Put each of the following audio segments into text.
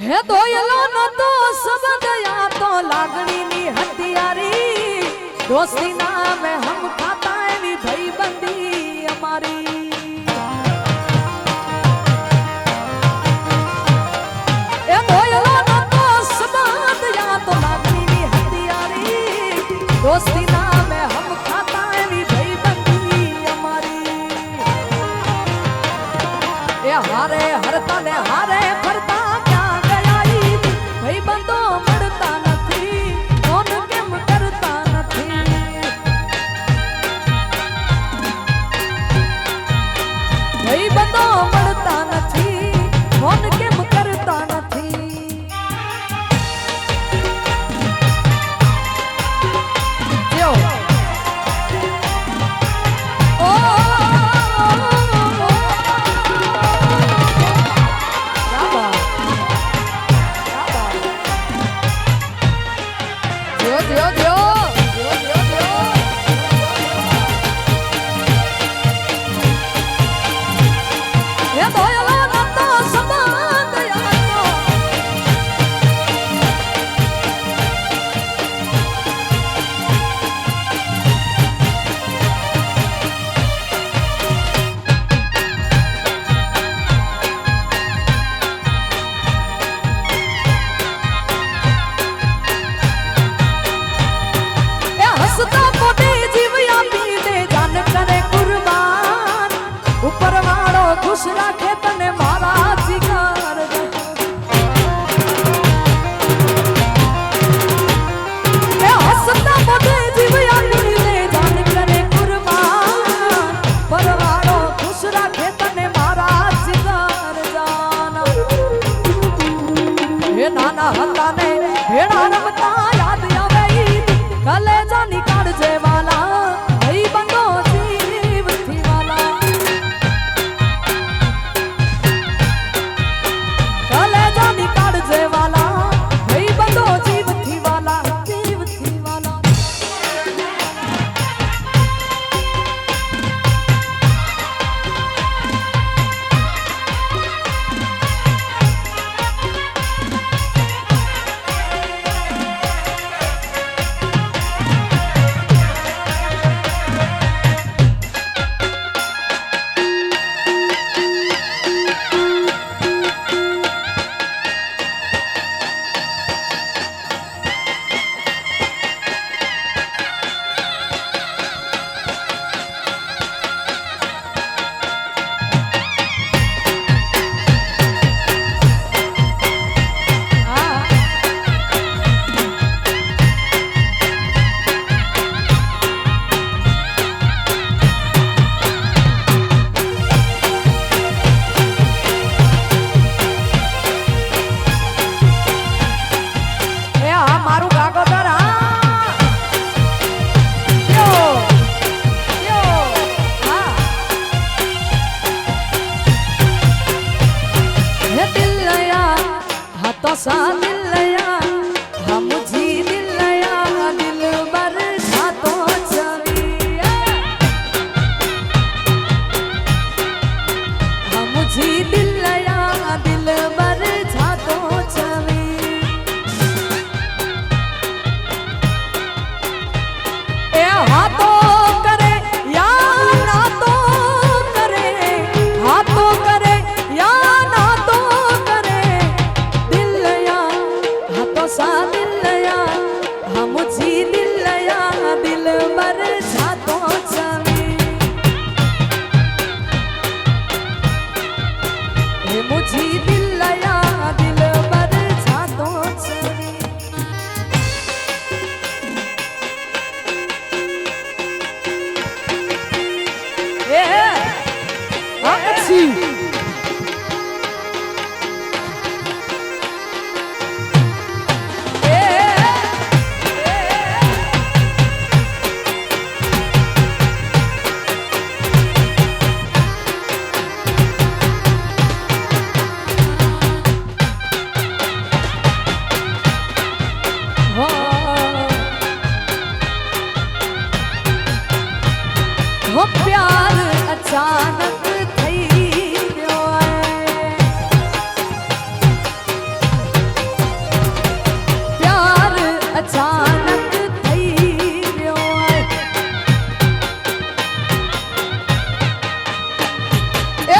હે દોયલો નતો શબ્દ આ તો લાગણીની હથિયારી. દોસ્તી નામે હમ ખાતા એવી ભાઈબંધી અમારી. 嗯。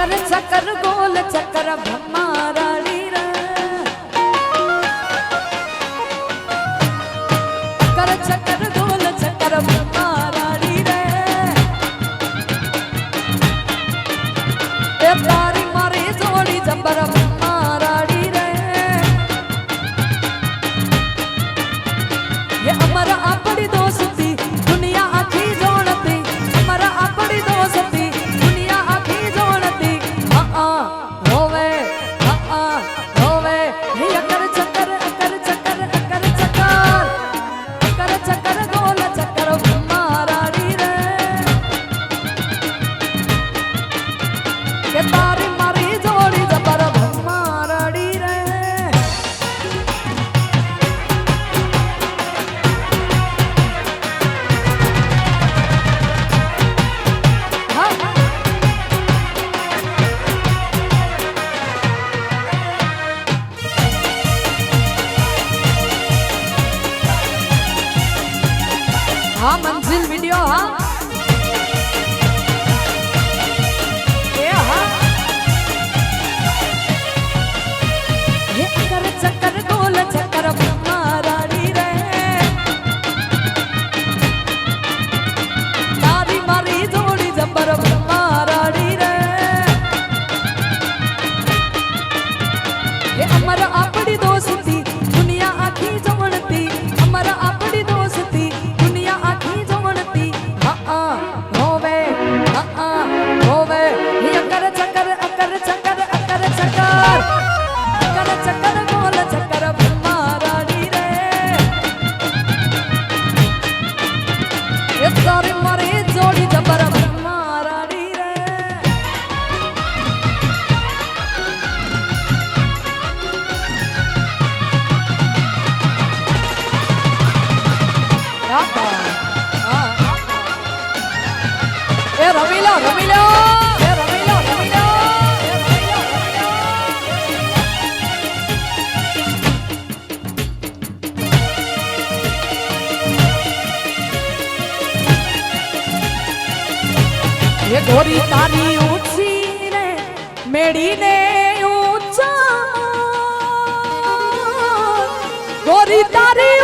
चकर चकर गोल चकर भमारा એ રમી લો રમી લો એ રમી લો રમી લો એ ગોરી તારી ઊંચી રે મેળીને ઊંચા. ગોરી તારી